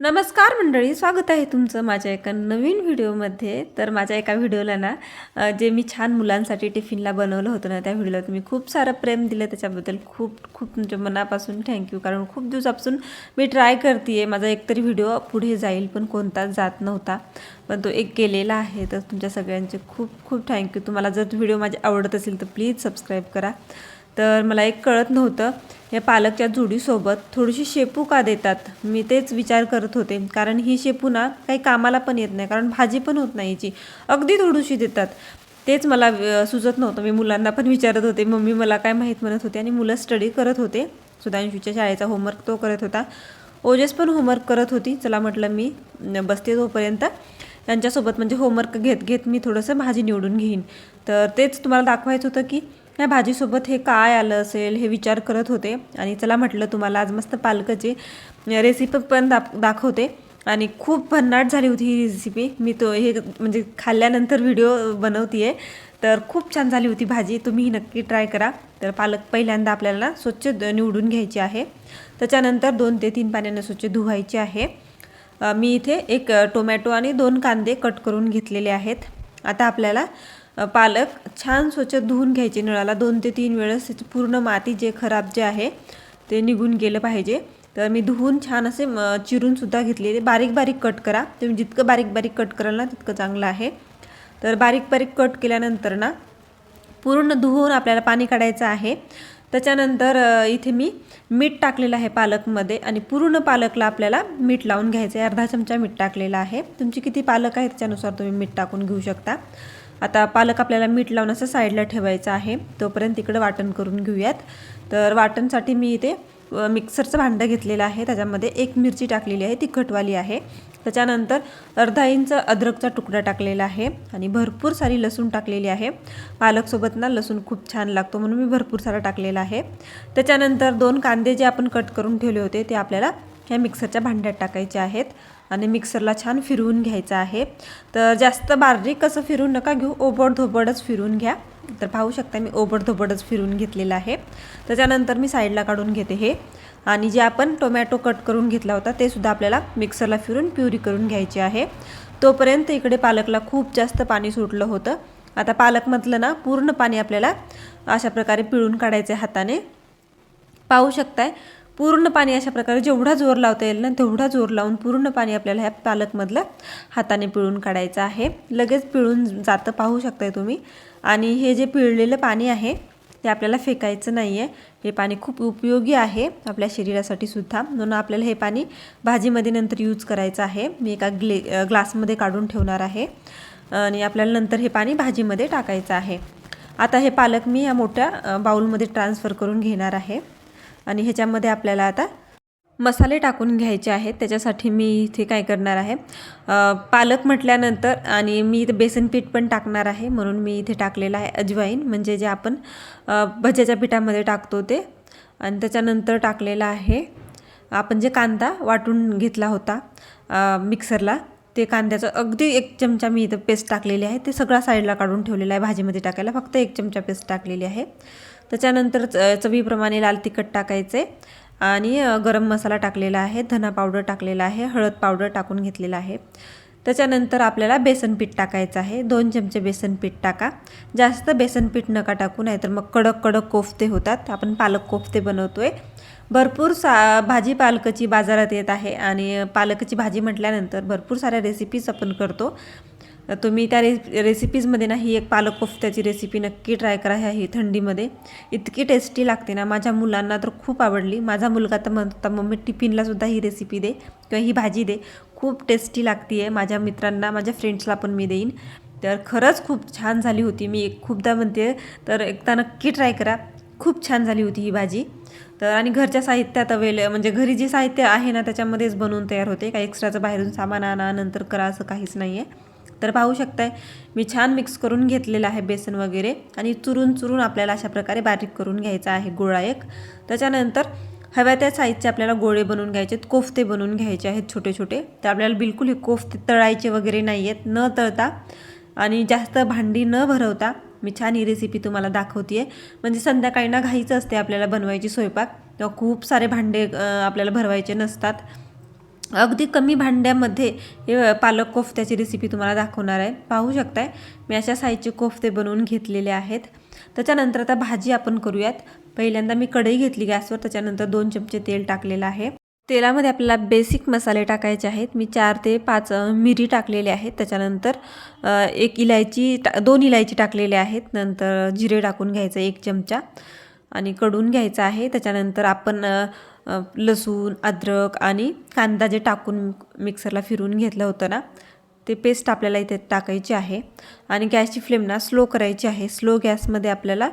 नमस्कार मंडळी स्वागत आहे तुमचं माझ्या एका नवीन व्हिडिओमध्ये. तर माझ्या एका व्हिडिओला ना जे मी छान मुलांसाठी टिफिनला बनवलं होतं ना त्या व्हिडिओला तुम्ही खूप सारं प्रेम दिलं. त्याच्याबद्दल खूप खूप म्हणजे मनापासून थँक्यू कारण खूप दिवसापासून मी ट्राय करते आहे माझा एकतरी व्हिडिओ पुढे जाईल पण कोणताच जात नव्हता. पण तो एक केलेला आहे. तर तुमच्या सगळ्यांचे खूप खूप थँक्यू तुम्हाला जर व्हिडिओ माझे आवडत असेल तर प्लीज सबस्क्राईब करा. तर मला एक कळत नव्हतं या पालकच्या जुडीसोबत थोडीशी शेपू का देतात? मी तेच विचार करत होते कारण ही शेपू ना काही कामाला पण येत नाही कारण भाजी पण होत नाही याची अगदी थोडीशी देतात. तेच मला सुचत नव्हतं. मी मुलांना पण विचारत होते मम्मी मला काय माहीत? म्हणत होते आणि मुलं स्टडी करत होते. सुधांशूच्या शाळेचा होमवर्क तो करत होता. ओजस पण होमवर्क करत होती. चला म्हटलं मी बसते तोपर्यंत त्यांच्यासोबत म्हणजे होमवर्क घेत घेत मी थोडंसं भाजी निवडून घेईन. तर तेच तुम्हाला दाखवायचं होतं की या भाजीसोबत हे काय आलं असेल हे विचार करत होते. आणि चला म्हटलं तुम्हाला आज मस्त पालकाची रेसिपी पण दा दाखवते. आणि खूप भन्नाट झाली होती ही रेसिपी मी तो हे म्हणजे खाल्ल्यानंतर व्हिडिओ बनवते आहे तर खूप छान झाली होती भाजी. तुम्ही नक्की ट्राय करा. तर पालक पहिल्यांदा आपल्याला स्वच्छ निवडून घ्यायची आहे. त्याच्यानंतर दोन ते तीन पाण्याने स्वच्छ धुवायची आहे. मी इथे एक टोमॅटो आणि दोन कांदे कट करून घेतलेले आहेत. आता आपल्याला पालक छान स्वच्छ धुवून घ्यायचे नळाला. दोन ते तीन वेळेस त्याची पूर्ण माती जे खराब जे आहे ते निघून गेलं पाहिजे. तर मी धुवून छान असे म, चिरूनसुद्धा घेतलेले बारीक बारीक कट करा. तुम्ही जितकं बारीक बारीक कट कराल ना तितकं चांगलं आहे. तर बारीक बारीक कट केल्यानंतर ना पूर्ण धुवून आपल्याला पाणी काढायचं आहे. त्याच्यानंतर इथे मी मीठ टाकलेलं आहे पालकमध्ये आणि पूर्ण पालकला आपल्याला मीठ लावून घ्यायचं आहे. अर्धा चमचा मीठ टाकलेला आहे. तुमची किती पालक आहे त्याच्यानुसार तुम्ही मीठ टाकून घेऊ शकता. आता पालक आपल्याला मीठ लावून असं साईडला ठेवायचं आहे. तोपर्यंत इकडं वाटण करून घेऊयात. तर वाटणसाठी मी इथे मिक्सरचं भांडं घेतलेलं आहे. त्याच्यामध्ये एक मिरची टाकलेली आहे. तिखटवाली आहे. त्याच्यानंतर अर्धा इंच अद्रकचा तुकडा टाकलेला आहे आणि भरपूर सारी लसूण टाकलेली आहे. पालकसोबत ना लसूण खूप छान लागतो म्हणून मी भरपूर सारा टाकलेला आहे. त्याच्यानंतर दोन कांदे जे आपण कट करून ठेवले होते ते आपल्याला ह्या मिक्सरच्या भांड्यात टाकायचे आहेत. आणि मिक्सरला छान फिरवून घ्यायचं आहे. तर जास्त बारीक असं फिरून नका घेऊ ओबड धोबडच फिरून घ्या. तर पाहू शकता मी ओबड धोबडच फिरून घेतलेलं आहे. त्याच्यानंतर मी साईडला काढून घेते हे. आणि जे आपण टोमॅटो कट करून घेतला होता ते सुद्धा आपल्याला मिक्सरला फिरून प्युरी करून घ्यायची आहे. तोपर्यंत इकडे पालकला खूप जास्त पाणी सुटलं होतं. आता पालकमधलं ना पूर्ण पाणी आपल्याला अशा प्रकारे पिळून काढायचं आहे हाताने. पाहू शकताय पूर्ण पाणी अशा प्रकारे जेवढा जोर लावता येईल ना तेवढा जोर लावून पूर्ण पाणी आपल्याला ह्या पालकमधलं हाताने पिळून काढायचं आहे. लगेच पिळून जातं पाहू शकताय तुम्ही. आणि हे जे पिळलेलं पाणी आहे ते आपल्याला फेकायचं नाही आहे हे पाणी खूप उपयोगी आहे आपल्या शरीरासाठी सुद्धा. म्हणून आपल्याला हे पाणी भाजीमध्ये नंतर यूज करायचं आहे. मी एका ग्ले ग्लासमध्ये काढून ठेवणार आहे. आणि आपल्याला नंतर हे पाणी भाजीमध्ये टाकायचं आहे. आता हे पालक मी या मोठ्या बाऊलमध्ये ट्रान्स्फर ट्रान्सफर करून घेणार आहे. आणि ह्याच्यामध्ये आपल्याला आता मसाले टाकून घ्यायचे आहेत. त्याच्यासाठी मी इथे काय करणार आहे? पालक म्हटल्यानंतर आणि मी इथे बेसन पीठ पण टाकणार आहे. म्हणून मी इथे टाकलेलं आहे अजवाईन. म्हणजे जे आपण भज्याच्या पिठामध्ये टाकतो ते. आणि त्याच्यानंतर टाकलेलं आहे आपण जे कांदा वाटून घेतला होता मिक्सरला ते कांद्याचं अगदी एक चमचा मी इथं पेस्ट टाकलेली आहे. ते सगळा साईडला काढून ठेवलेलं आहे. भाजीमध्ये टाकायला फक्त एक चमचा पेस्ट टाकलेली आहे. त्याच्यानंतर च- चवीप्रमाणे लाल तिखट टाकायचे आणि गरम मसाला टाकलेला आहे धना पावडर टाकलेला आहे हळद पावडर टाकून घेतलेला आहे. त्याच्यानंतर आपल्याला बेसन पीठ टाकायचं आहे. दोन चमचे बेसन पीठ टाका. जास्त बेसन पीठ नका टाकू नाहीतर मग कडक कडक कोफते होतात. आपण पालक कोफते बनवतो आहे भरपूर सा भाजी पालकाची बाजारात येत आहे आणि पालकाची भाजी म्हटल्यानंतर भरपूर साऱ्या रेसिपीज आपण करतो. तुम्ही त्या रे रेसिपीजमध्ये ना ही एक पालक कोफ्त्याची रेसिपी नक्की ट्राय करा ह्या ही थंडीमध्ये. इतकी टेस्टी लागते ना. माझ्या मुलांना तर खूप आवडली. माझा मुलगा तर म्हणता मम्मी टिफिनलासुद्धा ही रेसिपी दे किंवा ही भाजी दे. खूप टेस्टी लागते आहे माझ्या मित्रांना माझ्या फ्रेंड्सला पण मी देईन. तर खरंच खूप छान झाली होती. मी एक खूपदा म्हणते तर एकदा नक्की ट्राय करा. खूप छान झाली होती ही भाजी. तर आणि घरच्या साहित्यात अवेल म्हणजे घरी जे साहित्य आहे ना त्याच्यामध्येच बनवून तयार होते. काही एक्स्ट्राचं बाहेरून सामान आणा नंतर करा असं काहीच नाही आहे तर पाहू शकताय मी छान मिक्स करून घेतलेलं आहे बेसन वगैरे आणि चुरून चुरून आपल्याला अशा प्रकारे बारीक करून घ्यायचा आहे गोळा एक. त्याच्यानंतर हव्या त्या साईजचे आपल्याला गोळे बनवून घ्यायचे आहेत कोफ्ते बनवून घ्यायचे आहेत छोटे छोटे. तर आपल्याला बिलकुल हे कोफ्ते तळायचे वगैरे नाही आहेत न तळता आणि जास्त भांडी न भरवता मी छान ही रेसिपी तुम्हाला दाखवते आहे म्हणजे संध्याकाळी ना घाईचं असते आपल्याला बनवायची स्वयंपाक तेव्हा खूप सारे भांडे आपल्याला भरवायचे नसतात. अगदी कमी भांड्यामध्ये हे पालक कोफ्त्याची रेसिपी तुम्हाला दाखवणार आहे. पाहू शकताय. मी अशा साईजचे कोफ्ते बनवून घेतलेले आहेत. त्याच्यानंतर आता भाजी आपण करूयात. पहिल्यांदा मी कढई घेतली गॅसवर त्याच्यानंतर दोन चमचे तेल टाकलेलं आहे. तेलामध्ये आपल्याला बेसिक मसाले टाकायचे आहेत. मी चार ते पाच मिरी टाकलेले आहेत. त्याच्यानंतर एक इलायची टा दोन इलायची टाकलेले आहेत. नंतर जिरे टाकून घ्यायचं एक चमचा. आणि कडून घ्यायचं आहे. त्याच्यानंतर आपण लसूण अद्रक आणि कांदा जे टाकून मिक्सरला फिरून घेतलं होतं ना ते पेस्ट आपल्याला इथे टाकायची आहे. आणि गॅसची फ्लेम ना स्लो करायची आहे. स्लो गॅसमध्ये आपल्याला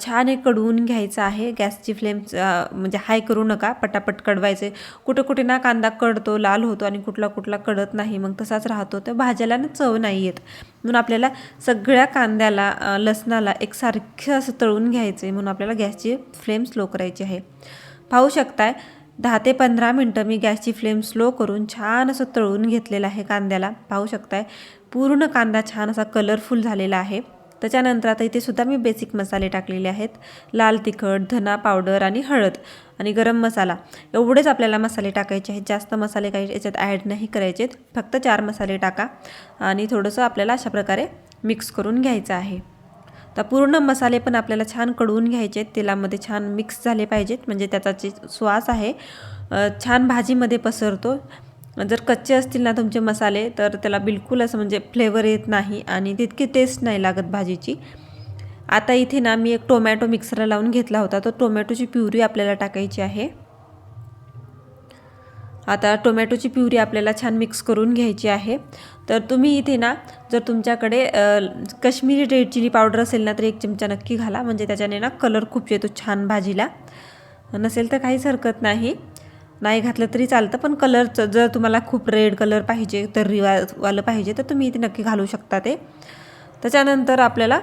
छान हे कडवून घ्यायचं आहे. गॅसची फ्लेम म्हणजे हाय करू नका. पटापट कडवायचे. कुठे कुठे ना कांदा कडतो लाल होतो आणि कुठला कुठला कडत नाही मग तसाच राहतो. तर भाज्याला ना चव नाही येत. म्हणून आपल्याला सगळ्या कांद्याला लसणाला एकसारखं असं तळून घ्यायचं आहे म्हणून आपल्याला गॅसची फ्लेम स्लो करायची आहे. पाहू शकताय. दहा ते पंधरा मिनटं मी गॅसची फ्लेम स्लो करून छान असं तळून घेतलेलं आहे कांद्याला. पाहू शकताय. पूर्ण कांदा छान असा कलरफुल झालेला आहे. त्याच्यानंतर आता इथे सुद्धा मी बेसिक मसाले टाकलेले आहेत. लाल तिखट धना पावडर आणि हळद आणि गरम मसाला. एवढेच आपल्याला मसाले टाकायचे आहेत. जास्त मसाले काही याच्यात ॲड नाही करायचे फक्त चार मसाले टाका आणि थोडंसं आपल्याला अशा प्रकारे मिक्स करून घ्यायचं आहे. तर पूर्ण मसाले पण आपल्याला छान कडवून घ्यायचे तेलामध्ये छान मिक्स झाले पाहिजेत. म्हणजे त्याचा जे स्वास आहे छान भाजीमध्ये पसरतो. जर कच्चे असतील ना तुमचे मसाले तर त्याला बिलकुल असं म्हणजे फ्लेवर येत नाही आणि तितकी टेस्ट नाही लागत भाजीची. आता इथे ना मी एक टोमॅटो मिक्सरला लावून घेतला होता. तो टोमॅटोची प्युरी आपल्याला टाकायची आहे. आता टोमॅटोची प्युरी आपल्याला छान मिक्स करून घ्यायची आहे. तर तुम्ही इथे ना जर तुमच्याकडे कश्मीरी रेड चिली पावडर असेल ना तर एक चमचा नक्की घाला. म्हणजे त्याच्याने ना कलर खूप येतो छान भाजीला. नसेल तर काहीच हरकत नाही. नाही घातलं तरी चालतं पण कलरचं जर तुम्हाला खूप रेड कलर पाहिजे तर रिवावालं पाहिजे तर तुम्ही इथे नक्की घालू शकता ते. त्याच्यानंतर आपल्याला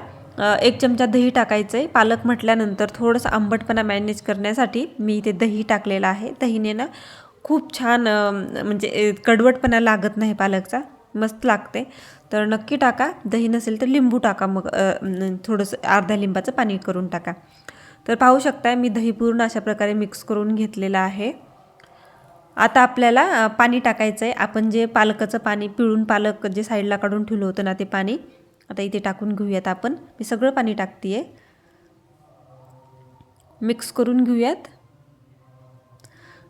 एक चमचा दही टाकायचं आहे पालक म्हटल्यानंतर थोडंसं आंबटपणा मॅनेज करण्यासाठी मी इथे दही टाकलेलं आहे. दहीने ना खूप छान म्हणजे कडवटपणा लागत नाही पालकचा. मस्त लागते. तर नक्की टाका. दही नसेल तर लिंबू टाका मग थोडंसं अर्ध्या लिंबाचं पाणी करून टाका. तर पाहू शकताय मी दही पूर्ण अशा प्रकारे मिक्स करून घेतलेलं आहे. आता आपल्याला पाणी टाकायचं आहे आपण जे पालकाचं पाणी पिळून पालक जे साईडला काढून ठेवलं होतं ना ते पाणी आता इथे टाकून घेऊयात आपण. मी सगळं पाणी टाकते मिक्स करून घेऊयात.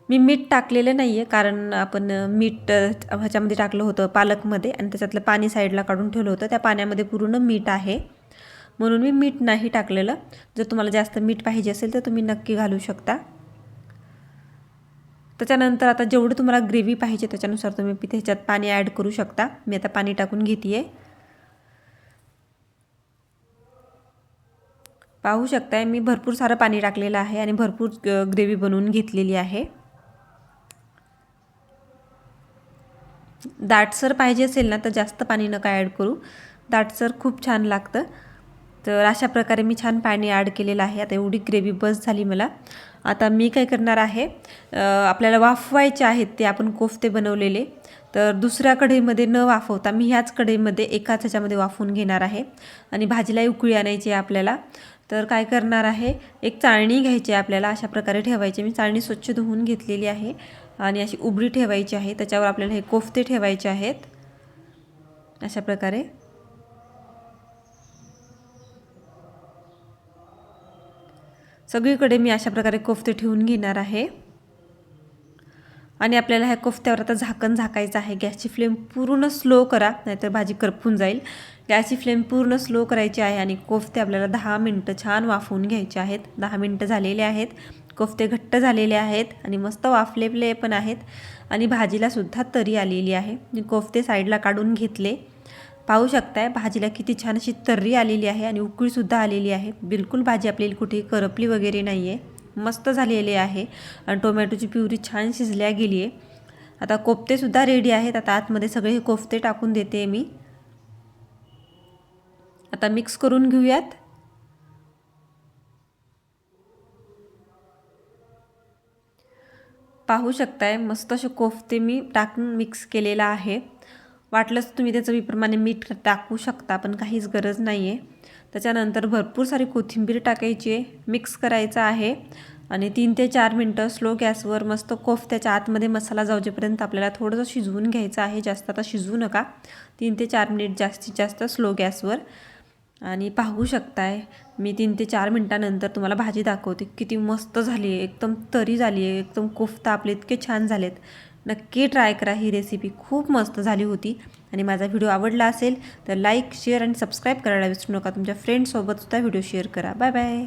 मी मीठ टाकलेलं नाही आहे कारण आपण मीठ ह्याच्यामध्ये टाकलं होतं पालकमध्ये आणि त्याच्यातलं पाणी साईडला काढून ठेवलं होतं. त्या पाण्यामध्ये पूर्ण मीठ आहे. म्हणून मी मीठ नाही टाकलेलं. जर तुम्हाला जास्त मीठ पाहिजे असेल तर तुम्ही नक्की घालू शकता. त्याच्यानंतर आता जेवढं तुम्हाला ग्रेव्ही पाहिजे त्याच्यानुसार तुम्ही तिथे ह्याच्यात पाणी ॲड करू शकता. मी आता पाणी टाकून घेते पाहू शकताय मी भरपूर सारं पाणी टाकलेलं आहे आणि भरपूर ग्रेव्ही बनवून घेतलेली आहे. दाटसर पाहिजे असेल ना तर जास्त पाणी नका ॲड करू? दाटसर खूप छान लागतं. तर अशा प्रकारे मी छान पाणी ॲड केलेलं आहे. आता एवढी ग्रेव्ही बस झाली मला. आता मी काय करणार आहे आपल्याला वाफवायचे आहेत ते आपण कोफते बनवलेले. तर दुसऱ्या कढईमध्ये न वाफवता मी ह्याच कढईमध्ये एकाच ह्याच्यामध्ये वाफवून घेणार आहे. आणि भाजीला उकळी आणायची आहे आपल्याला. तर काय करणार आहे एक चाळणी घ्यायची आहे आपल्याला. अशा प्रकारे ठेवायची. मी चाळणी स्वच्छ धुवून घेतलेली आहे. आणि अशी उबडी ठेवायची आहे. त्याच्यावर आपल्याला हे कोफ्ते ठेवायचे आहेत. अशा प्रकारे. सगळीकडे मी अशा प्रकारे कोफ्ते ठेवून घेणार आहे. आणि आपल्याला ह्या कोफ्त्यावर आता झाकण झाकायचं आहे. गॅसची फ्लेम पूर्ण स्लो करा नाहीतर भाजी करपून जाईल. गॅसची फ्लेम पूर्ण स्लो करायची आहे आणि कोफ्ते आपल्याला दहा मिनटं छान वाफवून घ्यायचे आहेत. दहा मिनटं झालेले आहेत. कोफ्ते घट्ट झालेले आहेत आणि मस्त वाफलेले पण आहेत. आणि भाजीलासुद्धा तरी आलेली आहे. मी कोफ्ते साईडला काढून घेतले. पाहू शकताय भाजीला किती छान अशी तर्री आलेली आहे आणि उकळीसुद्धा आलेली आहे. बिलकुल भाजी आपल्याला कुठेही करपली वगैरे नाही आहे मस्त झालेली आहे. आणि टोमॅटोची प्युरी छान शिजल्या गेली आहे. आता कोफ्तेसुद्धा रेडी आहेत. आता आतमध्ये सगळे हे कोफ्ते टाकून देते मी. आता मिक्स करून घेऊयात. पाहू शकताय. मस्त असे कोफ्ते मी टाकून मिक्स केलेला आहे. वाटलंच तुम्ही त्याचं विप्रमाणे मीठ टाकू शकता पण काहीच गरज नाही आहे त्याच्यानंतर भरपूर सारी कोथिंबीर टाकायची आहे. मिक्स करायचं आहे. आणि तीन ते चार मिनटं स्लो गॅसवर मस्त कोफ्त्याच्या आतमध्ये मसाला जाऊजेपर्यंत आपल्याला थोडंसं शिजवून घ्यायचं आहे. जास्त आता शिजवू नका. तीन ते चार मिनिट जास्तीत जास्त स्लो गॅसवर. आणि पाहू शकताय मी तीन ते चार मिनटानंतर तुम्हाला भाजी दाखवते. किती मस्त झाली आहे एकदम तरी झाली आहे एकदम कोफ्ता आपले इतके छान झालेत. नक्की ट्राय करा ही रेसिपी खूप मस्त झाली होती. आणि माझा व्हिडिओ आवडला असेल तर लाईक शेअर आणि सबस्क्राईब करायला विसरू नका. तुमच्या फ्रेंडसोबतसुद्धा व्हिडिओ शेअर करा. Bye bye